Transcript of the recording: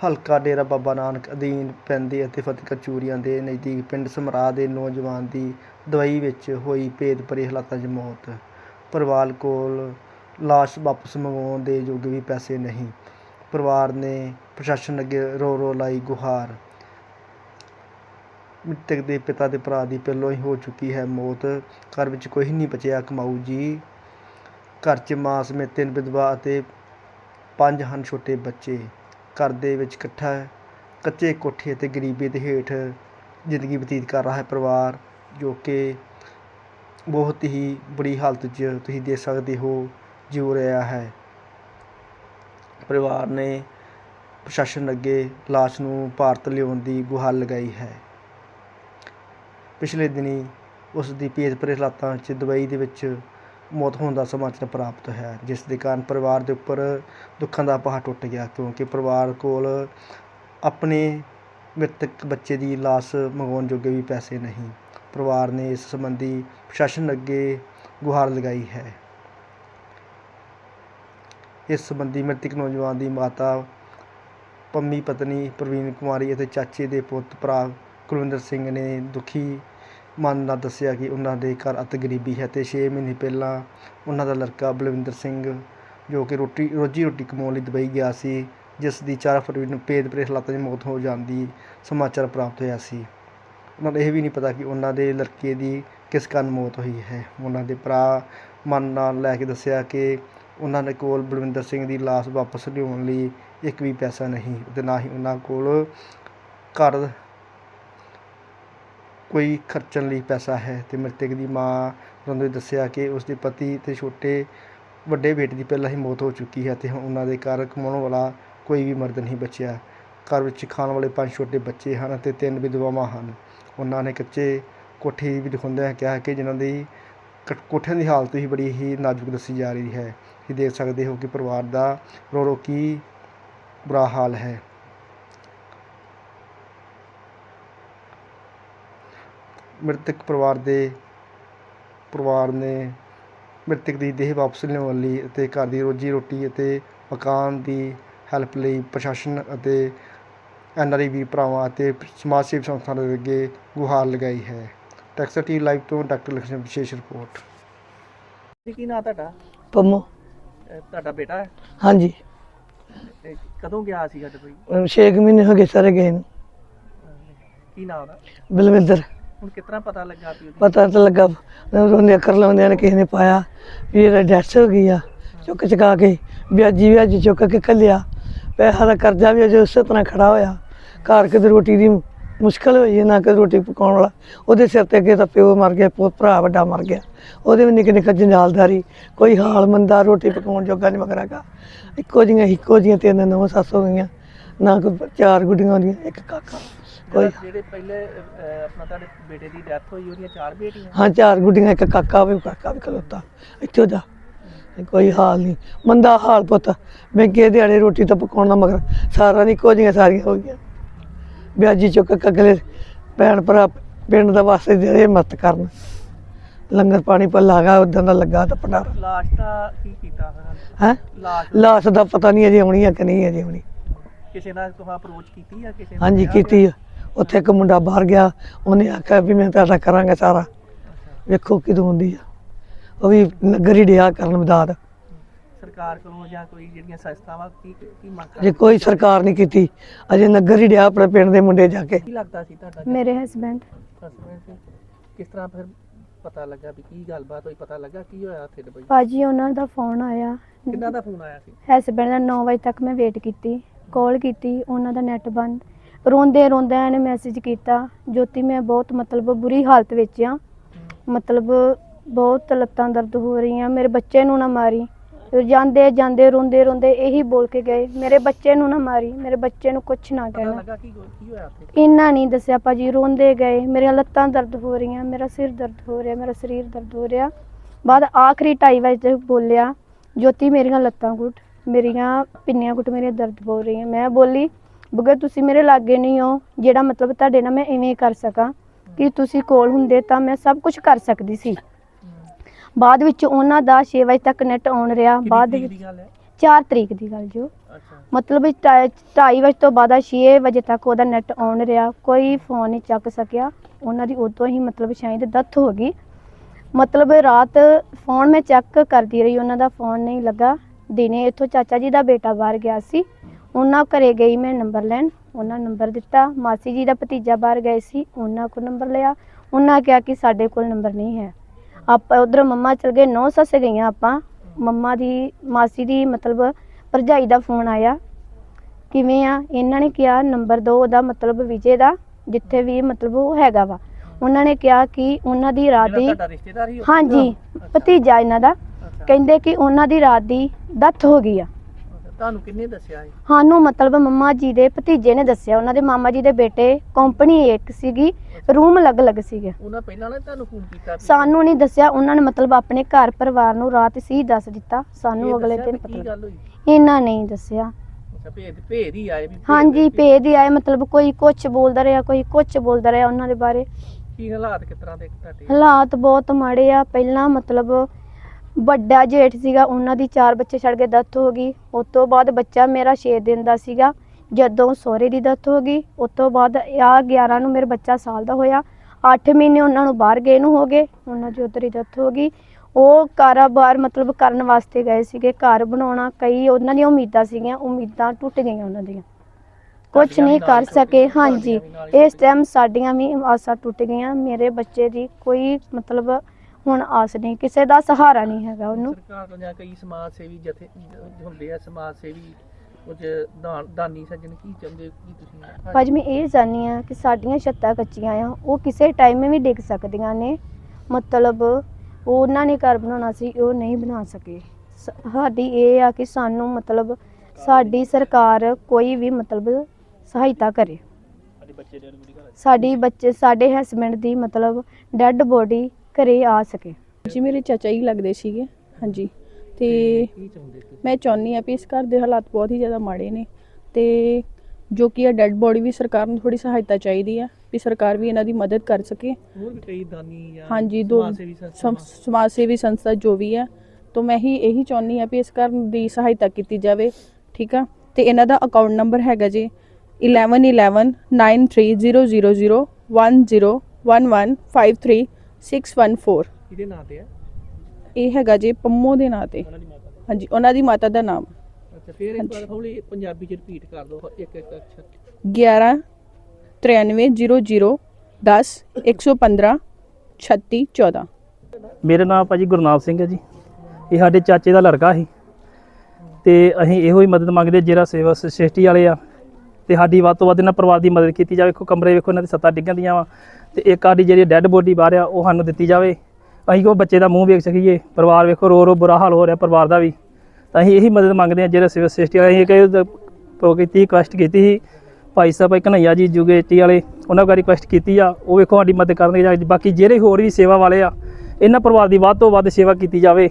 ਹਲਕਾ ਡੇਰਾ ਬਾਬਾ ਨਾਨਕ ਅਧੀਨ ਪੈਂਦੇ ਅਤੇ ਫਤਿਹਗੜ੍ਹ ਚੂੜੀਆਂ ਦੇ ਨਜ਼ਦੀਕ ਪਿੰਡ ਸਮਰਾ ਦੇ ਨੌਜਵਾਨ ਦੀ ਦੁਬਈ ਵਿੱਚ ਹੋਈ ਭੇਦ ਭਰੇ ਹਾਲਾਤਾਂ 'ਚ ਮੌਤ। ਪਰਿਵਾਰ ਕੋਲ ਲਾਸ਼ ਵਾਪਸ ਮੰਗਵਾਉਣ ਦੇ ਯੋਗ ਵੀ ਪੈਸੇ ਨਹੀਂ। ਪਰਿਵਾਰ ਨੇ ਪ੍ਰਸ਼ਾਸਨ ਅੱਗੇ ਰੋ ਰੋ ਲਾਈ ਗੁਹਾਰ। ਮ੍ਰਿਤਕ ਦੇ ਪਿਤਾ ਦੇ ਭਰਾ ਦੀ ਪਹਿਲੋਂ ਹੀ ਹੋ ਚੁੱਕੀ ਹੈ ਮੌਤ। ਘਰ ਵਿੱਚ ਕੋਈ ਨਹੀਂ ਬਚਿਆ। ਕਮਾਊ ਜੀ, ਘਰ 'ਚ ਮਾਂ ਸਮੇਤ ਤਿੰਨ ਵਿਧਵਾ ਅਤੇ ਪੰਜ ਹਨ ਛੋਟੇ ਬੱਚੇ। ਘਰ ਦੇ ਵਿੱਚ ਇਕੱਠਾ ਕੱਚੇ ਕੋਠੇ ਅਤੇ ਗਰੀਬੀ ਦੇ ਹੇਠ ਜ਼ਿੰਦਗੀ ਬਤੀਤ ਕਰ ਰਿਹਾ ਹੈ ਪਰਿਵਾਰ, ਜੋ ਕਿ ਬਹੁਤ ਹੀ ਬੁਰੀ ਹਾਲਤ 'ਚ ਤੁਸੀਂ ਦੇਖ ਸਕਦੇ ਹੋ ਜਿਉ ਰਿਹਾ ਹੈ। ਪਰਿਵਾਰ ਨੇ ਪ੍ਰਸ਼ਾਸਨ ਅੱਗੇ ਲਾਸ਼ ਨੂੰ ਭਾਰਤ ਲਿਆਉਣ ਦੀ ਗੁਹਾਰ ਲਗਾਈ ਹੈ। ਪਿਛਲੇ ਦਿਨੀ ਉਸ ਦੀ ਭੇਦ ਭਰੇ ਹਾਲਾਤਾਂ 'ਚ ਦੁਬਈ ਦੇ ਵਿੱਚ ਮੌਤ ਹੋਣ ਦਾ ਸਮਾਚਾਰ ਪ੍ਰਾਪਤ ਹੋਇਆ ਜਿਸ ਦੇ ਕਾਰਨ ਪਰਿਵਾਰ ਦੇ ਉੱਪਰ ਦੁੱਖਾਂ ਦਾ ਪਹਾੜ ਟੁੱਟ ਗਿਆ, ਕਿਉਂਕਿ ਪਰਿਵਾਰ ਕੋਲ ਆਪਣੇ ਮ੍ਰਿਤਕ ਬੱਚੇ ਦੀ ਲਾਸ਼ ਮੰਗਵਾਉਣ ਜੋਗੇ ਵੀ ਪੈਸੇ ਨਹੀਂ। ਪਰਿਵਾਰ ਨੇ ਇਸ ਸੰਬੰਧੀ ਪ੍ਰਸ਼ਾਸਨ ਅੱਗੇ ਗੁਹਾਰ ਲਗਾਈ ਹੈ। ਇਸ ਸੰਬੰਧੀ ਮ੍ਰਿਤਕ ਨੌਜਵਾਨ ਦੀ ਮਾਤਾ ਪੰਮੀ ਪਤਨੀ ਪ੍ਰਵੀਨ ਕੁਮਾਰੀ ਅਤੇ ਚਾਚੇ ਦੇ ਪੁੱਤ ਭਰਾ ਕੁਲਵਿੰਦਰ ਸਿੰਘ ਨੇ ਦੁਖੀ ਮਨ ਨਾਲ ਦੱਸਿਆ ਕਿ ਉਹਨਾਂ ਦੇ ਘਰ ਅੱਤ ਗਰੀਬੀ ਹੈ ਅਤੇ ਛੇ ਮਹੀਨੇ ਪਹਿਲਾਂ ਉਹਨਾਂ ਦਾ ਲੜਕਾ ਬਲਵਿੰਦਰ ਸਿੰਘ, ਜੋ ਕਿ ਰੋਟੀ, ਰੋਜੀ ਰੋਟੀ ਕਮਾਉਣ ਲਈ ਦੁਬਈ ਗਿਆ ਸੀ, ਜਿਸ ਦੀ 4 ਫਰਵਰੀ ਨੂੰ ਭੇਦ ਭਰੇ ਹਾਲਾਤਾਂ 'ਚ ਮੌਤ ਹੋ ਜਾਣ ਦੀ ਸਮਾਚਾਰ ਪ੍ਰਾਪਤ ਹੋਇਆ ਸੀ। ਉਹਨਾਂ ਨੂੰ ਇਹ ਵੀ ਨਹੀਂ ਪਤਾ ਕਿ ਉਹਨਾਂ ਦੇ ਲੜਕੇ ਦੀ ਕਿਸ ਕਾਰਨ ਮੌਤ ਹੋਈ ਹੈ। ਉਹਨਾਂ ਦੇ ਭਰਾ ਮਨ ਨਾਲ ਲੈ ਕੇ ਦੱਸਿਆ ਕਿ ਉਹਨਾਂ ਦੇ ਕੋਲ ਬਲਵਿੰਦਰ ਸਿੰਘ ਦੀ ਲਾਸ਼ ਵਾਪਸ ਲਿਆਉਣ ਲਈ ਇੱਕ ਵੀ ਪੈਸਾ ਨਹੀਂ ਅਤੇ ਨਾ ਹੀ ਉਹਨਾਂ ਕੋਲ ਘਰ ਕੋਈ ਖਰਚਣ ਲਈ ਪੈਸਾ ਹੈ? ਅਤੇ ਮ੍ਰਿਤਕ ਦੀ ਮਾਂ ਰੋਂਦੇ ਦੱਸਿਆ ਕਿ ਉਸ ਦੇ ਪਤੀ ਅਤੇ ਛੋਟੇ ਵੱਡੇ ਬੇਟੇ ਦੀ ਪਹਿਲਾਂ ਹੀ ਮੌਤ ਹੋ ਚੁੱਕੀ ਹੈ ਅਤੇ ਹੁਣ ਉਹਨਾਂ ਦੇ ਘਰ ਕਮਾਉਣ ਵਾਲਾ ਕੋਈ ਵੀ ਮਰਦ ਨਹੀਂ ਬਚਿਆ। ਘਰ ਵਿੱਚ ਖਾਣ ਵਾਲੇ ਪੰਜ ਛੋਟੇ ਬੱਚੇ ਹਨ ਅਤੇ ਤਿੰਨ ਵਿਧਵਾਵਾਂ ਹਨ। ਉਹਨਾਂ ਨੇ ਕੱਚੇ ਕੋਠੇ ਵੀ ਦਿਖਾਉਂਦਿਆਂ ਕਿਹਾ ਕਿ ਜਿਨ੍ਹਾਂ ਦੀ ਕ- ਕੋਠਿਆਂ ਦੀ ਹਾਲਤ ਹੀ ਬੜੀ ਹੀ ਨਾਜ਼ੁਕ ਦੱਸੀ ਜਾ ਰਹੀ ਹੈ। ਤੁਸੀਂ ਦੇਖ ਸਕਦੇ ਹੋ ਕਿ ਪਰਿਵਾਰ ਦਾ ਰੋ ਰੋ ਕੀ ਬੁਰਾ ਹਾਲ ਹੈ। ਮ੍ਰਿਤਕ ਪਰਿਵਾਰ ਦੇ ਪਰਿਵਾਰ ਨੇ ਮ੍ਰਿਤਕ ਦੀ ਦੇਹ ਵਾਪਸ ਲਿਆਉਣ ਲਈ ਅਤੇ ਘਰ ਦੀ ਰੋਜੀ ਰੋਟੀ ਅਤੇ ਮਕਾਨ ਦੀ ਹੈਲਪ ਲਈ ਪ੍ਰਸ਼ਾਸਨ ਅਤੇ ਐਨਆਰਆਈ ਵੀ ਭਰਾਵਾਂ ਅਤੇ ਸਮਾਜ ਸੇਵੀ ਸੰਸਥਾਵਾਂ ਦੇ ਅੱਗੇ ਗੁਹਾਰ ਲਗਾਈ ਹੈ। ਟੈਕਸਾ ਟੀ ਲਾਈਵ ਤੋਂ ਡਾਕਟਰ ਲక్ష్ਮਣ ਵਿਸ਼ੇਸ਼ ਰਿਪੋਰਟ। ਕੀ ਨਾਂ ਤੁਹਾਡਾ? ਪੰਮੋ। ਤੁਹਾਡਾ ਬੇਟਾ ਹੈ? ਹਾਂਜੀ। ਕਦੋਂ ਗਿਆ ਸੀਗਾ ਦੁਬਈ 6 ਮਹੀਨੇ ਹੋ ਗਏ ਸਾਰੇ ਗਏ ਨੂੰ। ਕੀ ਨਾਂ ਉਹਦਾ? ਬਲਵਿੰਦਰ। ਹੁਣ ਕਿਤਨਾ ਪਤਾ ਲੱਗਾ ਵੀ ਉਹਦੀ ਪਤਾ ਤਾਂ ਲੱਗਾ ਉਹਨੇ ਅੱਖਰ ਲਾਉਂਦਿਆਂ ਨੇ ਕਿਸੇ ਨੇ ਪਾਇਆ ਵੀ ਇਹਦਾ ਡੈਥ ਹੋ ਗਈ ਆ ਚੁੱਕ ਚੁਕਾ ਕੇ ਵਿਆਜੀ ਵਿਆਜੀ ਚੁੱਕ ਕੇ ਕੱਲਿਆ ਪੈਸਾ ਦਾ ਕਰਜ਼ਾ ਵੀ ਅਜੇ ਉਸੇ ਤਰ੍ਹਾਂ ਖੜਾ ਹੋਇਆ। ਘਰ ਕਿਤੇ ਰੋਟੀ ਦੀ ਮੁਸ਼ਕਲ ਹੋਈ ਹੈ, ਨਾ ਕਿ ਰੋਟੀ ਪਕਾਉਣ ਵਾਲਾ। ਉਹਦੇ ਸਿਰ ਤੇ ਅੱਗੇ ਤਾਂ ਪਿਓ ਮਰ ਗਿਆ ਪੁੱਤ ਭਰਾ ਵੱਡਾ ਮਰ ਗਿਆ। ਉਹਦੇ ਵੀ ਨਿੱਕੇ ਨਿੱਕੇ ਜੰਜਾਲਦਾਰੀ ਕੋਈ ਹਾਲ ਮੰਦਾ ਰੋਟੀ ਪਕਾਉਣ ਜੋਗਾ ਨਹੀਂ ਮਗਰਾਗਾ ਇੱਕੋ ਜੀਆਂ ਇੱਕੋ ਜੀਆਂ ਤਿੰਨ ਨੌ ਸੱਸ ਹੋ ਗਈਆਂ ਨਾ ਕੋਈ ਚਾਰ ਗੁੱਡੀਆਂ ਹੁੰਦੀਆਂ ਇੱਕ ਕਾਕਾ। ਕੋਈ ਜਿਹੜਾ- ਪਹਿਲੇ ਅਹ, ਆਪਣਾ ਤੁਹਾਡੇ ਬੇਟੇ ਦੀ ਡੈਥ ਹੋਈ ਉਹਦੀਆਂ ਚਾਰ ਬੇਟੀਆਂ? ਹਾਂ ਚਾਰ ਗੁੱਡੀਆਂ ਇੱਕ ਕਾਕਾ ਵੀ ਕਾਕਾ ਵੀ ਖਲੋਤਾ। ਇੱਥੇ ਜਾ। ਕੋਈ ਹਾਲ ਨਹੀਂ। ਮੰਦਾ ਹਾਲ ਪੁੱਤ। ਮੈਂ ਦਿਹਾੜੇ ਰੋਟੀ ਤਾਂ ਪਕਾਉਣਾ ਮਗਰ ਸਾਰਾ ਨਹੀਂ ਕੋਝੀਆਂ ਸਾਰੀਆਂ ਹੋ ਗਈਆਂ। ਵਿਆਜੀ ਚੁੱਕ ਕੇ ਅਗਲੇ ਭੈਣ ਭਰਾ ਪਿੰਡ ਦਾ ਵਾਸਤੇ ਜਿਹੜੇ ਮਤ ਕਰਨ। ਲੰਗਰ ਪਾਣੀ ਪਰ ਲਾਗਾ ਉਦਾਂ ਦਾ ਲੱਗਾ ਤਾਂ ਭੰਡਾਰਾ। ਲਾਸ਼ ਦਾ ਕੀ ਕੀਤਾ ਫਿਰ? ਹੈ? ਲਾਸ਼ ਲਾਸ਼ ਦਾ ਪਤਾ ਨਹੀਂ ਅਜੇ ਆਉਣੀ ਆ ਕਿ ਨਹੀਂ ਅਜੇ ਆਉਣੀ ਕਿਸੇ ਨਾਲ ਤੁਹਾਂ ਅਪਰੋਚ ਕੀਤੀ ਆ ਕਿਸੇ ਨਾਲ? ਹਾਂਜੀ ਕਿਹਾ ਕੀਤੀ ਆ। ਉੱਥੇ ਇੱਕ ਮੁੰਡਾ ਬਾਹਰ ਗਿਆ ਉਹਨੇ ਆਖਿਆ ਵੀ ਮੈਂ ਤੁਹਾਡਾ ਕਰਾਂਗਾ ਸਾਰਾ। ਵੇਖੋ ਕਿਦੋਂ ਹੁੰਦੀ ਆ। ਉਹ ਵੀ ਨਗਰ ਹੀ ਡਿਆ ਕਰਨ ਮਦਦ। ਸਰਕਾਰ ਕੋਲੋਂ ਜਾਂ ਕੋਈ ਜਿਹੜੀਆਂ ਸੰਸਥਾਵਾਂ ਕੀ ਕੀ ਮੰਗ ਅਜੇ ਕੋਈ ਸਰਕਾਰ ਨਹੀਂ ਕੀਤੀ। ਅਜੇ ਨਗਰ ਹੀ ਡਿਆ ਆਪਣੇ ਪਿੰਡ ਦੇ ਮੁੰਡੇ ਜਾ ਕੇ। ਕੀ ਲੱਗਦਾ ਸੀ ਤੁਹਾਡਾ? ਮੇਰੇ ਹਸਬੈਂਡ? ਕਿਸ ਤਰ੍ਹਾਂ ਫਿਰ ਪਤਾ ਲੱਗਾ ਵੀ ਕੀ ਗੱਲਬਾਤ ਹੋਈ? ਪਤਾ ਲੱਗਾ ਕੀ ਹੋਇਆ ਉੱਥੇ ਦੁਬਈ? ਭਾਜੀ ਉਹਨਾਂ ਦਾ ਫੋਨ ਆਇਆ। ਕਿੰਨਾ ਦਾ ਫੋਨ ਆਇਆ ਸੀ? ਹਸਬੈਂਡ ਦਾ 9 ਵਜੇ ਤੱਕ ਮੈਂ ਵੇਟ ਕੀਤੀ ਕਾਲ ਕੀਤੀ ਉਹਨਾਂ ਦਾ ਨੈਟ ਬੰਦ। ਰੋਂਦੇ ਰੋਂਦੇ ਨੇ ਮੈਸੇਜ ਕੀਤਾ। ਜੋਤੀ ਮੈਂ ਬਹੁਤ ਮਤਲਬ ਬੁਰੀ ਹਾਲਤ ਵਿੱਚ ਆ। ਮਤਲਬ ਬਹੁਤ ਲੱਤਾਂ ਦਰਦ ਹੋ ਰਹੀਆਂ। ਮੇਰੇ ਬੱਚੇ ਨੂੰ ਨਾ ਮਾਰੀ। ਜਾਂਦੇ ਜਾਂਦੇ ਰੋਂਦੇ ਰੋਂਦੇ ਇਹੀ ਬੋਲ ਕੇ ਗਏ। ਮੇਰੇ ਬੱਚੇ ਨੂੰ ਨਾ ਮਾਰੀ। ਮੇਰੇ ਬੱਚੇ ਨੂੰ ਕੁਝ ਨਾ ਕਹਿਣਾ। ਲੱਗਾ ਕੀ ਕੀ ਹੋਇਆ ਉੱਥੇ? ਇੰਨਾ ਨਹੀਂ ਦੱਸਿਆ ਭਾਜੀ। ਰੋਂਦੇ ਗਏ। ਮੇਰੀਆਂ ਲੱਤਾਂ ਦਰਦ ਹੋ ਰਹੀਆਂ। ਮੇਰਾ ਸਿਰ ਦਰਦ ਹੋ ਰਿਹਾ। ਮੇਰਾ ਸਰੀਰ ਦਰਦ ਹੋ ਰਿਹਾ। ਬਾਅਦ ਆਖਰੀ 2:30 ਵਜੇ ਬੋਲਿਆ ਜੋਤੀ ਮੇਰੀਆਂ ਲੱਤਾਂ ਘੁੱਟ ਮੇਰੀਆਂ ਪਿੰਨੀਆਂ ਘੁੱਟ ਮੇਰੀਆਂ ਦਰਦ ਹੋ ਰਹੀਆਂ। ਮੈਂ ਬੋਲੀ ਬਗਰ ਤੁਸੀਂ ਮੇਰੇ ਲਾਗੇ ਨਹੀਂ ਹੋ ਜਿਹੜਾ ਮਤਲਬ ਤੁਹਾਡੇ ਨਾਲ ਮੈਂ ਇਵੇਂ ਕਰ ਸਕਾਂ ਕਿ ਤੁਸੀਂ ਕੋਲ ਹੁੰਦੇ ਤਾਂ ਮੈਂ ਸਭ ਕੁਝ ਕਰ ਸਕਦੀ ਸੀ। ਬਾਅਦ ਵਿੱਚ ਉਹਨਾਂ ਦਾ 6 ਵਜੇ ਤੱਕ ਨੈਟ ਆਨ ਰਿਹਾ। ਬਾਅਦ ਵਿੱਚ ਦੀ ਗੱਲ ਹੈ? 4 ਤਰੀਕ ਦੀ ਗੱਲ ਜੋ। ਮਤਲਬ 2:30 ਵਜੇ ਤੋਂ ਬਾਅਦ 6 ਵਜੇ ਤੱਕ ਉਹਦਾ ਨੈਟ ਆਨ ਰਿਹਾ। ਕੋਈ ਫੋਨ ਨਹੀਂ ਚੱਕ ਸਕਿਆ। ਉਹਨਾਂ ਦੀ ਉਦੋਂ ਹੀ ਮਤਲਬ ਸ਼ਾਇਦ ਡੈਥ ਹੋ ਗਈ। ਮਤਲਬ ਰਾਤ ਫੋਨ ਮੈਂ ਚੈੱਕ ਕਰਦੀ ਰਹੀ। ਉਹਨਾਂ ਦਾ ਫੋਨ ਨਹੀਂ ਲੱਗਾ। ਦਿਨੇ ਇੱਥੋਂ ਚਾਚਾ ਜੀ ਦਾ ਬੇਟਾ ਬਾਹਰ ਗਿਆ ਸੀ। ਉਹਨਾਂ ਘਰੇ ਗਈ ਮੈਂ ਨੰਬਰ ਲੈਣ। ਉਹਨਾਂ ਨੰਬਰ ਦਿੱਤਾ। ਮਾਸੀ ਜੀ ਦਾ ਭਤੀਜਾ ਬਾਹਰ ਗਏ ਸੀ। ਉਹਨਾਂ ਕੋਲ ਨੰਬਰ ਲਿਆ। ਉਹਨਾਂ ਕਿਹਾ ਕਿ ਸਾਡੇ ਕੋਲ ਨੰਬਰ ਨਹੀਂ ਹੈ। ਆਪਾਂ ਉਧਰ ਮੰਮਾ ਚਲ ਗਏ। ਨੌ ਸੱਸ ਗਈਆਂ ਆਪਾਂ। ਮੰਮਾ ਦੀ ਮਾਸੀ ਦੀ ਮਤਲਬ ਭਰਜਾਈ ਦਾ ਫੋਨ ਆਇਆ। ਕਿਵੇਂ ਆ? ਇਹਨਾਂ ਨੇ ਕਿਹਾ ਨੰਬਰ ਦੋ ਉਹਦਾ ਮਤਲਬ ਵਿਜੇ ਦਾ ਜਿੱਥੇ ਵੀ ਮਤਲਬ ਉਹ ਹੈਗਾ ਵਾ। ਉਹਨਾਂ ਨੇ ਕਿਹਾ ਕਿ ਉਹਨਾਂ ਦੀ ਰਾਤ ਦੀ ਹਾਂਜੀ ਭਤੀਜਾ। ਇਹਨਾਂ ਦਾ। ਕਹਿੰਦੇ ਕਿ ਉਹਨਾਂ ਦੀ ਰਾਤ ਦੀ ਡੈਥ ਹੋ ਗਈ ਆ। ਤੁਹਾਨੂੰ ਕਿੰਨੇ ਦੱਸਿਆ ਇਹ? ਸਾਨੂੰ ਮਤਲਬ ਮੰਮਾ ਜੀ ਦੇ ਭਤੀਜੇ ਨੇ ਦੱਸਿਆ ਉਹਨਾਂ ਦੇ ਮਾਮਾ ਜੀ ਦੇ ਬੇਟੇ ਕੰਪਨੀ ਇੱਕ ਸੀਗੀ ਰੂਮ ਅਲੱਗ-ਅਲੱਗ ਸੀਗੇ। ਉਹਨਾਂ ਪਹਿਲਾਂ ਨਾ ਤੁਹਾਨੂੰ ਫੋਨ ਕੀਤਾ ਵੀ- ਸਾਨੂੰ ਨਹੀਂ ਦੱਸਿਆ ਉਹਨਾਂ ਨੇ ਮਤਲਬ ਆਪਣੇ ਘਰ ਪਰਿਵਾਰ ਨੂੰ ਰਾਤ ਸੀ ਦੱਸ ਦਿੱਤਾ ਸਾਨੂੰ ਇਹ ਅਗਲੇ ਦੱਸਿਆ ਦਿਨ ਵੀ ਕੀ ਪਤਾ ਗੱਲ ਹੋਈ? ਇਹਨਾਂ ਨਹੀਂ ਦੱਸਿਆ। ਅੱਛਾ ਭੇਦ ਭੇਦ ਹੀ ਆਏ ਵੀ ਭੇਦ- ਹਾਂਜੀ ਭੇਦ ਹੀ ਆਏ ਮਤਲਬ ਕੋਈ ਕੁਝ ਬੋਲਦਾ ਰਿਹਾ ਕੋਈ ਕੁਝ ਬੋਲਦਾ ਰਿਹਾ ਉਹਨਾਂ ਦੇ ਬਾਰੇ। ਕੀ ਹਾਲਾਤ ਕਿਸ ਤਰ੍ਹਾਂ ਦੇ ਤੁਹਾਡੇ? ਹਾਲਾਤ ਬਹੁਤ ਮਾੜੇ ਆ ਪਹਿਲਾਂ ਮਤਲਬ ਵੱਡਾ ਜੇਠ ਸੀਗਾ ਉਹਨਾਂ ਦੀ ਚਾਰ ਬੱਚੇ ਛੱਡ ਕੇ ਡੈਥ ਹੋ ਗਈ। ਉਸ ਤੋਂ ਬਾਅਦ ਬੱਚਾ ਮੇਰਾ 6 ਦਿਨ ਦਾ ਸੀਗਾ। ਜਦੋਂ ਸਹੁਰੇ ਦੀ ਡੈਥ ਹੋ ਗਈ ਉਸ ਤੋਂ ਬਾਅਦ ਆ 11 ਨੂੰ ਮੇਰਾ ਬੱਚਾ ਸਾਲ ਦਾ ਹੋਇਆ। 8 ਮਹੀਨੇ ਉਹਨਾਂ ਨੂੰ ਬਾਹਰ ਗਏ ਨੂੰ ਹੋ ਗਏ ਉਹਨਾਂ ਦੀ ਉੱਧਰ ਹੀ ਡੈਥ ਹੋ ਗਈ। ਉਹ ਕਾਰੋਬਾਰ ਮਤਲਬ ਕਰਨ ਵਾਸਤੇ ਗਏ ਸੀਗੇ ਘਰ ਬਣਾਉਣਾ ਕਈ ਉਹਨਾਂ ਦੀਆਂ ਉਮੀਦਾਂ ਸੀਗੀਆਂ ਉਮੀਦਾਂ ਟੁੱਟ ਗਈਆਂ ਉਹਨਾਂ ਦੀਆਂ। ਕੁਝ ਨਹੀਂ ਕਰ ਸਕੇ ਹਾਂਜੀ। ਇਸ ਟਾਈਮ ਸਾਡੀਆਂ ਵੀ ਆਸਾਂ ਟੁੱਟ ਗਈਆਂ ਮੇਰੇ ਬੱਚੇ ਦੀ ਕੋਈ ਮਤਲਬ ਹੁਣ ਆਸ ਨਹੀਂ ਕਿਸੇ ਦਾ ਸਹਾਰਾ ਨਹੀਂ ਹੈਗਾ ਉਹਨੂੰ। ਸਰਕਾਰ ਤੋਂ ਜਾਂ ਕਈ ਸਮਾਜ ਸੇਵੀ ਜਥੇ ਹੁੰਦੇ ਆ ਸਮਾਜ ਸੇਵੀ ਕੁਝ ਦਾਨ- ਦਾਨੀ ਸੱਜਣ ਕੀ ਚਾਹੁੰਦੇ ਹੋ? ਕੀ ਤੁਸੀਂ? ਭਾਜੀ ਮੈਂ ਇਹ ਜਾਣੀ ਆ ਕਿ ਸਾਡੀਆਂ ਛੱਤਾਂ ਕੱਚੀਆਂ ਆ ਉਹ ਕਿਸੇ ਟਾਈਮ ਵੀ ਡਿੱਗ ਸਕਦੀਆਂ ਨੇ। ਮਤਲਬ ਉਹ ਉਹਨਾਂ ਨੇ ਘਰ ਬਣਾਉਣਾ ਸੀ ਉਹ ਨਹੀਂ ਬਣਾ ਸਕੇ। ਸ- ਸਾਡੀ ਇਹ ਆ ਕਿ ਸਾਨੂੰ ਮਤਲਬ ਸਾਡੀ ਸਰਕਾਰ ਕੋਈ ਵੀ ਮਤਲਬ ਸਹਾਇਤਾ ਕਰੇ। ਸਾਡੀ ਬੱਚੇ ਸਾਡੇ ਹਸਬੰਡ ਦੀ ਮਤਲਬ ਡੈੱਡ ਬੋਡੀ ਘਰੇ ਆ ਸਕੇ। ਜੀ ਮੇਰੇ ਚਾਚਾ ਹੀ ਲੱਗਦੇ ਸੀਗੇ ਹਾਂਜੀ। ਤੇ ਮੈਂ ਚਾਹੁੰਦੀ ਆ ਵੀ ਇਸ ਘਰ ਦੇ ਹਾਲਾਤ ਬਹੁਤ ਹੀ ਜ਼ਿਆਦਾ ਮਾੜੇ ਨੇ ਤੇ ਜੋ ਕਿ ਇਹ ਡੈੱਡ ਬੋਡੀ ਵੀ ਸਰਕਾਰ ਨੂੰ ਥੋੜੀ ਸਹਾਇਤਾ ਚਾਹੀਦੀ ਆ ਵੀ ਸਰਕਾਰ ਵੀ ਇਹਨਾਂ ਦੀ ਮਦਦ ਕਰ ਸਕੇ। ਹੋਰ ਵੀ ਕਈ ਦਾਨੀ ਜਾਂ ਹਾਂਜੀ ਦੋ ਸਮਾਜ ਸੇਵੀ ਸੰਸਥਾ ਜੋ ਵੀ ਹੈ ਤਾਂ ਮੈਂ ਹੀ ਇਹੀ ਚਾਹੁੰਦੀ ਆ ਵੀ ਇਸ ਘਰ ਦੀ ਸਹਾਇਤਾ ਕੀਤੀ ਜਾਵੇ ਠੀਕ ਆ? ਤੇ ਇਹਨਾਂ ਦਾ ਅਕਾਊਂਟ ਨੰਬਰ ਹੈਗਾ ਜੀ 111193001011536114 ਇਹਦੇ ਨਾਂ ਤੇ ਆ? ਇਹ ਹੈਗਾ ਜੀ ਪੰਮੋ ਦੇ ਨਾਂ ਤੇ। ਉਹਨਾਂ ਦੀ ਮਾਤਾ ਦਾ। ਹਾਂਜੀ ਉਹਨਾਂ ਦੀ ਮਾਤਾ ਦਾ ਨਾਮ। ਅੱਛਾ ਫਿਰ ਇੱਕ ਵਾਰ ਹੌਲੀ ਪੰਜਾਬੀ ਚ ਰਿਪੀਟ ਕਰ ਦਿਓ। ਇੱਕ ਇੱਕ ਅੱਛਾ 11 93 00 10 115 36 14 ਮੇਰਾ ਨਾਮ ਭਾਜੀ ਗੁਰਨਾਮ ਸਿੰਘ ਹੈ ਜੀ। ਇਹ ਸਾਡੇ ਚਾਚੇ ਦਾ ਲੜਕਾ ਸੀ। ਤੇ ਅਸੀਂ ਇਹੋ ਹੀ ਮਦਦ ਮੰਗਦੇ ਜਿਹੜਾ ਸੇਵਾ ਸ੍ਰਿਸ਼ਟੀ ਵਾਲੇ ਆ। ਤੇ ਸਾਡੀ ਵੱਧ ਤੋਂ ਵੱਧ ਇਹਨਾਂ ਪਰਿਵਾਰ ਦੀ ਮਦਦ ਕੀਤੀ ਜਾਵੇ। ਵੇਖੋ ਕਮਰੇ ਵੇਖੋ ਇਹਨਾਂ ਦੀ ਸੱਤਾਂ ਡਿੱਗਣ ਦੀਆਂ ਵਾ। ਤੇ ਇੱਕ ਸਾਡੀ ਜਿਹੜੀ ਡੈੱਡ ਬੋਡੀ ਬਾਹਰ ਆ, ਉਹ ਸਾਨੂੰ ਦਿੱਤੀ ਜਾਵੇ। ਅਸੀਂ ਕੋ ਬੱਚੇ ਦਾ ਮੂੰਹ ਵੇਖ ਸਕੀਏ, ਪਰਿਵਾਰ ਵੇਖੋ, ਰੋ ਰੋ ਬੁਰਾ ਹਾਲ ਹੋ ਰਿਹਾ ਪਰਿਵਾਰ ਦਾ ਵੀ। ਤਾਂ ਅਸੀਂ ਇਹੀ ਮਦਦ ਮੰਗਦੇ ਹਾਂ ਜਿਹੜੇ ਸਿਵਲ ਸ੍ਰਿਸ਼ਟੀ ਵਾਲੇ, ਅਸੀਂ ਕਿ ਪ੍ਰੋ ਕੀਤੀ ਰਿਕੁਐਸਟ ਕੀਤੀ ਸੀ, ਭਾਈ ਸਾਹਿਬ ਭਾਈ ਕਨਈਆ ਜੀ ਜੁਗੇਟੀ ਵਾਲੇ, ਉਹਨਾਂ ਕੋਲ ਰਿਕੁਐਸਟ ਕੀਤੀ ਆ, ਉਹ ਵੇਖੋ ਸਾਡੀ ਮਦਦ ਕਰਨਗੇ ਜਾਂ ਬਾਕੀ ਜਿਹੜੇ ਹੋਰ ਵੀ ਸੇਵਾ ਵਾਲੇ ਆ, ਇਹਨਾਂ ਪਰਿਵਾਰ ਦੀ ਵੱਧ ਤੋਂ ਵੱਧ ਸੇਵਾ ਕੀਤੀ ਜਾਵੇ।